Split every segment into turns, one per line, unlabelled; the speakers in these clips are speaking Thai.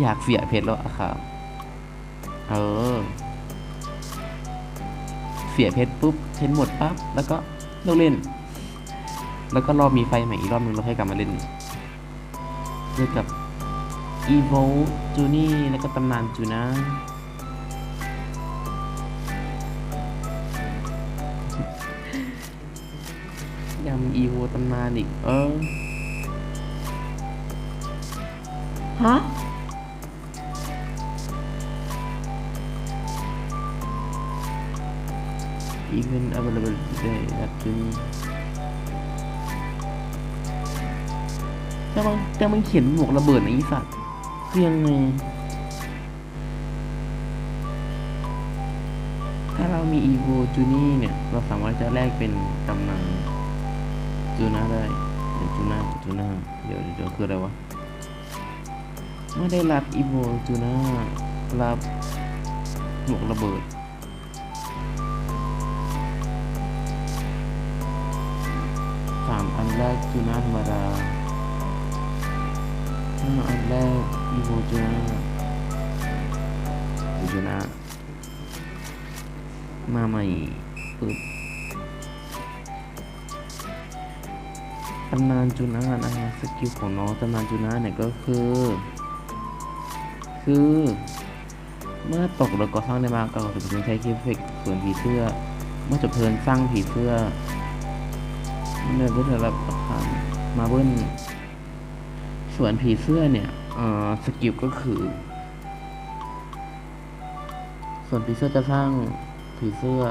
อยากเสียเพชรแล้วอะครับเออเสียเพชรปุ๊บเพชรหมดปั๊บแล้วก็เลิกเล่น แล้วก็รอมีไฟใหม่อีกรอบนึงเราค่อยกลับมาเล่นเล่นกับ e v o จูนี่แล้วก็ตำนานจูนะยังมี e v o ตำนานอีกเออฮะ even available today แบบนี้แต่มันแต่มันเขียนหมวกระเบิดในะอีสัตว์คือยังไงถ้าเรามี evo จูนี่เนี่ย เราสามารถจะแลกเป็นตำนานจูน่าได้ เดี๋ยวจูน่าจูน่าเดี๋ยวเดี๋ยวคืออะไรวะเมื่อได้รับ evo จูน่ารับหมวกระเบิด สามอันแรกจูน่าธรรมดาห้าอันแรกอีโวจูน่าจูน่ามาใหม่ปึ๊บตำนานจูน่านะฮะสกิลของน้องตำนานจูน่าเนี่ยก็คือ คือ เมื่อตกหรือก่อสร้างในมากก็ถึงจะใช้คิฟเฟกส่วนผีเสื้อ เมื่อจบเพลินสร้างผีเสื้อ เดินไปเถอะแบบผ่านมาเบิ้ลส่วนผีเสื้อเนี่ยสกิลก็คือ ส่วนผีเสื้อจะสร้างผีเสื้อ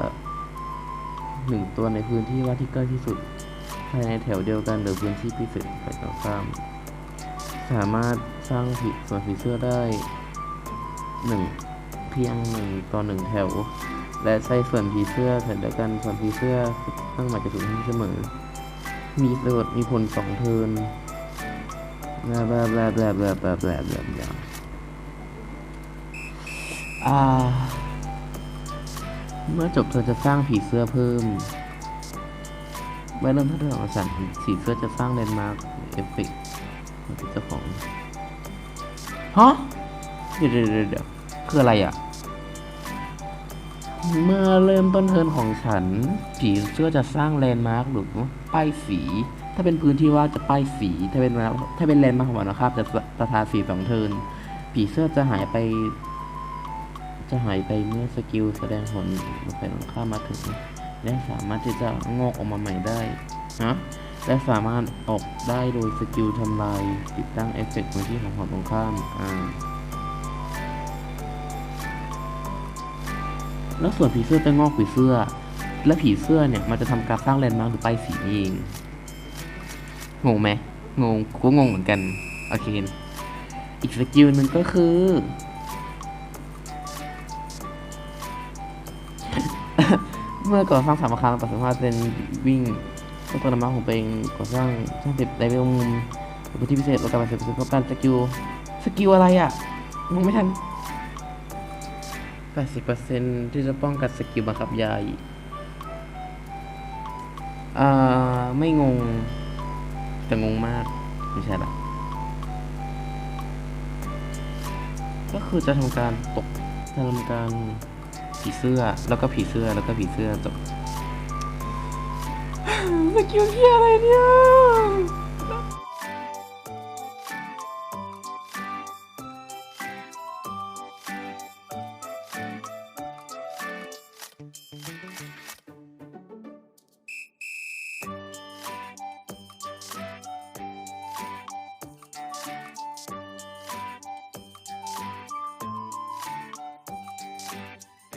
หนึ่งตัวในพื้นที่ว่าที่ใกล้ที่สุด ภายในแถวเดียวกันหรือพื้นที่พิเศษไปต่อข้ามสามารถสร้างผีส่วนผีเสื้อได้หนึ่งเพียงหนึ่งต่อหนึ่งแถว และใช้ส่วนผีเสื้อแถวเดียวกันส่วนผีเสื้อตั้งหมายจะถูกที่เสมอ มีโดดมีผลสองเทิร์นแบลาบลาบลาบลาบลาบลาบลาบลาบลาอ่า เมื่อจบเธอจะสร้างผีเสื้อเพิ่มเมื่อเริ่มทัดเรื่องของสันผีเสื้อจะสร้างเลนด์มาร์คเอฟเฟกต์เจ้าของฮะเดี๋ยวเดี๋ยวเดี๋ยวคืออะไรอะ เมื่อเริ่มต้นเทิร์นของฉัน ผีเสื้อจะสร้างแลนด์มาร์คหรือป้ายสี ถ้าเป็นพื้นที่ว่างจะป้ายสี ถ้าเป็นถ้าเป็นแลนด์มาร์คของมันนะครับ จะจะทาสีสองเทิร์นผีเสื้อจะหายไป จะหายไปเมื่อสกิลแสดงผลไปตรงข้ามมาถึง และสามารถที่จะงอกออกมาใหม่ได้นะและสามารถออกได้โดยสกิลทำลายติดตั้งเอฟเฟกต์พื้นที่ของฝั่งตรงข้ามอ่า แล้วส่วนผีเสื้อจะงอกผีเสื้อ และผีเสื้อเนี่ยมันจะทำการสร้างแลนด์มาร์คหรือป้ายสีเอง งงไหมงงกูก็งงเหมือนกัน โอเค อีกสกิลหนึ่งก็คือ เมื่อก่อสร้างสามอาคารเราสามารถเป็นวิ่งก็ตัวน้ำมันของตัวเองก่อสร้างสร้างเสร็จได้ไปมุมพื้นที่พิเศษเรากำลังเสร็จเป็นการสกิล สกิลอะไรอะงงไม่ทัน 80%ที่จะป้องกันสกิลบังคับยายอ่าไม่งง แต่งงมาก ไม่ใช่ละก็คือจะทำการตกจะทำการผีเสื้อแล้วก็ผีเสื้อแล้วก็ผีเสื้อจบสกิลเฮียอะไรเนี่ย